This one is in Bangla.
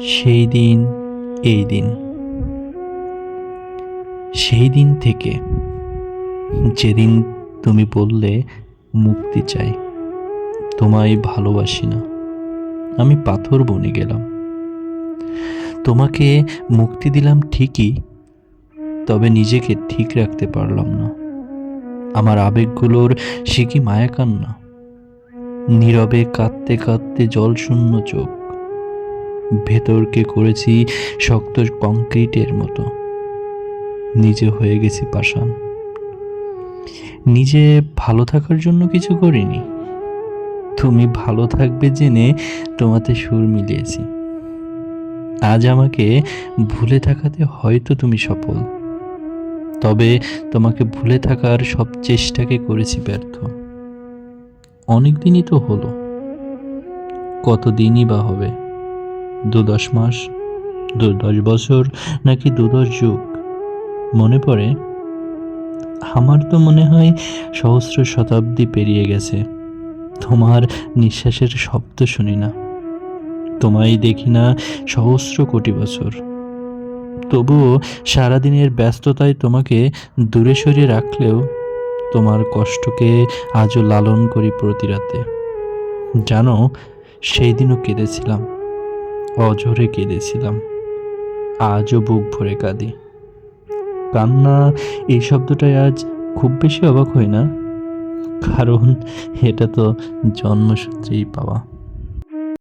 সেই দিন, এই দিন। সেই দিন থেকে যেদিন তুমি বললে, মুক্তি চাই, তোমায় ভালোবাসি না, আমি পাথর বনে গেলাম। তোমাকে মুক্তি দিলাম ঠিকই, তবে নিজেকে ঠিক রাখতে পারলাম না। আমার আবেগগুলোর সে কি মায়া কান্না নীরবে কাঁদতে কাঁদতে জল শূন্য চোখ ভেতরকে করেছি শক্ত কংক্রিটের মতো। নিজে হয়ে গেছি পাষাণ। নিজে ভালো থাকার জন্য কিছু করিনি। তুমি ভালো থাকবে জেনে তোমাতে সুর মিলিয়েছি। আজ আমাকে ভুলে থাকাতে হয়তো তুমি সফল। তবে তোমাকে ভুলে থাকার সব চেষ্টাকে করেছি ব্যর্থ। অনেক দিনই তো হলো। কতদিনই বা হবে? দু দশ মাস, দু দশ বছর, নাকি দু দশ যুগ? মনে পড়ে? আমার তো মনে হয় সহস্র শতাব্দী পেরিয়ে গেছে। তোমার নিঃশ্বাসের শব্দ শুনি না। তোমায় দেখি না সহস্র কোটি বছর। তবুও সারাদিনের ব্যস্ততায় তোমাকে দূরে সরিয়ে রাখলেও তোমার কষ্টকে আজও লালন করি প্রতি রাতে। জানো, সেই দিনও কেঁদেছিলাম। অঝরে কেঁদেছিলাম। আজও বুক ভরে কাঁদি। কান্না, এই শব্দটাই আজ খুব বেশি অবাক হই না? কারণ এটা তো জন্মসূত্রেই পাওয়া।